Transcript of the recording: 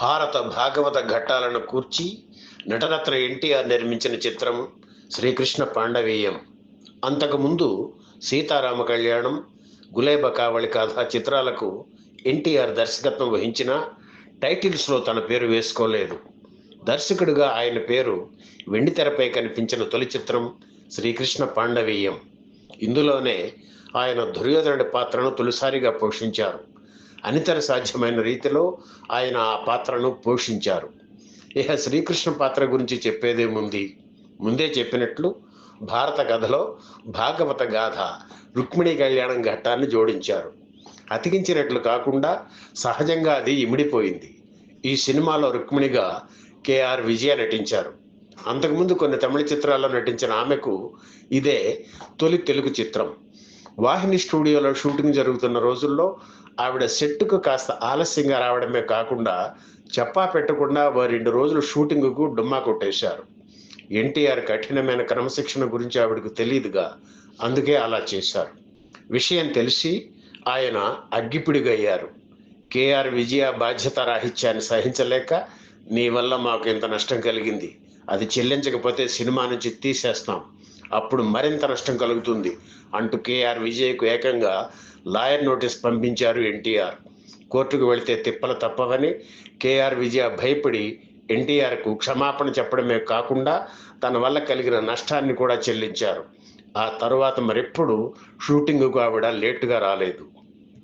భారత భాగవత ఘట్టాలను కూర్చి నటరత్న ఎన్టీఆర్ నిర్మించిన చిత్రం శ్రీకృష్ణ పాండవీయం. అంతకుముందు సీతారామ కళ్యాణం గులేబ కావళి కథ చిత్రాలకు ఎన్టీఆర్ దర్శకత్వం వహించిన టైటిల్స్లో తన పేరు వేసుకోలేదు. దర్శకుడిగా ఆయన పేరు వెండితెరపై కనిపించిన తొలి చిత్రం శ్రీకృష్ణ పాండవీయం. ఇందులోనే ఆయన దుర్యోధనుడి పాత్రను తొలిసారిగా పోషించారు. అనితర సాధ్యమైన రీతిలో ఆయన ఆ పాత్రను పోషించారు. ఇక శ్రీకృష్ణ పాత్ర గురించి చెప్పేదేముంది ముందే చెప్పినట్లు భారత కథలో భాగవత గాథ రుక్మిణి కళ్యాణం ఘట్టాన్ని జోడించారు. అతికించినట్లు కాకుండా సహజంగా అది ఇమిడిపోయింది. ఈ సినిమాలో రుక్మిణిగా కేఆర్ విజయ నటించారు. అంతకుముందు కొన్ని తమిళ చిత్రాల్లో నటించిన ఆమెకు ఇదే తొలి తెలుగు చిత్రం. వాహిని స్టూడియోలో షూటింగ్ జరుగుతున్న రోజుల్లో ఆవిడ సెట్టుకు కాస్త ఆలస్యంగా రావడమే కాకుండా చెప్పా పెట్టకుండా ఓ రెండు రోజులు షూటింగ్కు డుమ్మా కొట్టేశారు. ఎన్టీఆర్ కఠినమైన క్రమశిక్షణ గురించి ఆవిడకు తెలియదుగా అందుకే అలా చేశారు. విషయం తెలిసి ఆయన అగ్గిపిడిగయ్యారు. కేఆర్ విజయ బాధ్యత రాహిత్యాన్ని సహించలేక నీ వల్ల మాకు ఇంత నష్టం కలిగింది. అది చెల్లించకపోతే సినిమా నుంచి తీసేస్తాం. అప్పుడు మరింత నష్టం కలుగుతుంది. అంటూ కేఆర్ విజయ్కు ఏకంగా లాయర్ నోటీస్ పంపించారు ఎన్టీఆర్. కోర్టుకు వెళితే తిప్పలు తప్పవని కేఆర్ విజయ భయపడి ఎన్టీఆర్కు క్షమాపణ చెప్పడమే కాకుండా తన వల్ల కలిగిన నష్టాన్ని కూడా చెల్లించారు. ఆ తరువాత మరెప్పుడు షూటింగ్కు ఆవిడ లేటుగా రాలేదు.